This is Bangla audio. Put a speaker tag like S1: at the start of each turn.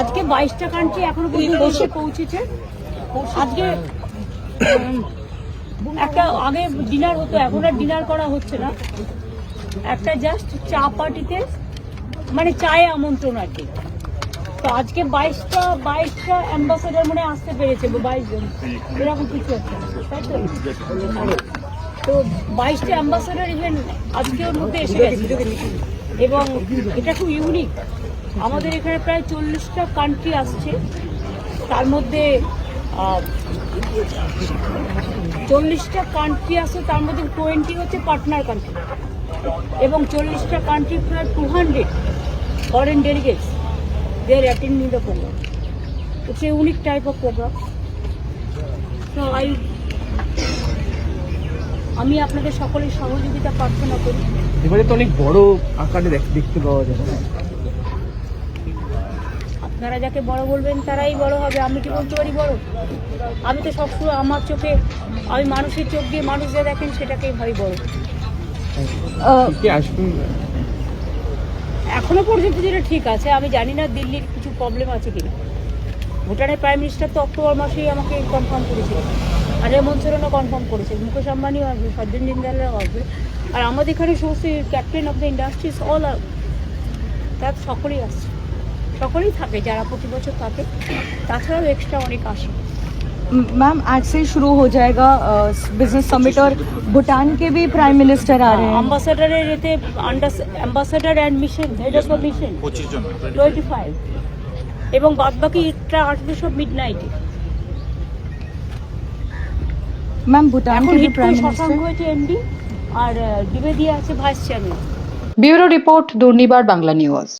S1: আজকে বাইশটা কান্ট্রি এখনও পর্যন্ত এসে পৌঁছেছে। আজকে একটা আগে ডিনার হতো এখন আর ডিনার করা হচ্ছে না। একটা জাস্ট চা পার্টিতে মানে চায়ে আমন্ত্রণ আর কি। তো আজকে বাইশটা বাইশটা অ্যাম্বাসেডার মনে আসতে পেরেছে বাইশ জন। এরকম কিছু একটা। তাই তো? তো বাইশটা অ্যাম্বাসেডার ইভেন আজকে ওর মধ্যে এসে গেছে। এবং এটা খুব ইউনিক আমাদের এখানে প্রায় চল্লিশটা কান্ট্রি আসছে। তার মধ্যে চল্লিশটা কান্ট্রি আছে, তার মধ্যে টোয়েন্টি হচ্ছে পার্টনার কান্ট্রি এবং চল্লিশটা কান্ট্রি প্রায় two hundred foreign delegates they are attending the programme it's a unique type of programme তো আই আমি আপনাদের সকলের সহযোগিতা প্রার্থনা করি।
S2: এবারে তো অনেক বড় আকারে দেখ- দেখতে পাওয়া যায়
S1: আপনারা যাকে বড় বলবেন তারাই বড় হবে। আমি কি বলতে পারি বড়? আমি তো সবসময় আমার চোখে আমি মানুষের চোখ দিয়ে মানুষ যা দেখেন সেটাকেই ভাবি বড়। এখনও পর্যন্ত যেটা ঠিক আছে আমি জানি না দিল্লির কিছু প্রবলেম আছে কিনা। ভুটানের প্রাইম মিনিস্টার তো অক্টোবর মাসেই আমাকে কনফার্ম করেছিল। আর হেমন্ত সোরেনও কনফার্ম করেছে। মুকেশ আম্বানিও আসবে সজ্জন জিন্দালও আসবে। আর আমাদের এখানে সমস্ত captain of the industries all আর তার সকলেই আসছে। সকলেই থাকে যারা প্রতি বছর থাকে তাছাড়াও এক্সট্রা অনেক আসে
S3: मैम आज से शुरू हो जाएगा बिजनेस समिट और भूटान के भी प्राइम मिनिस्टर आ रहे हैं
S1: অ্যাম্বাসাডারের এতে ambassador and mission head of mission
S4: পঁচিশ জন
S1: টোয়েন্টি ফাইভ এবং বাদবাকিটা আসবে সব মিড নাইটে
S3: मैम भूटान
S1: এখন
S3: के भी
S1: হিট করে
S3: प्राइम
S1: শশাঙ্ক
S3: मिनिस्टर
S1: হয়েছে এমডি আর দ্বিবেদী আছে vice chairman
S5: bureau report Durnibar Bangla news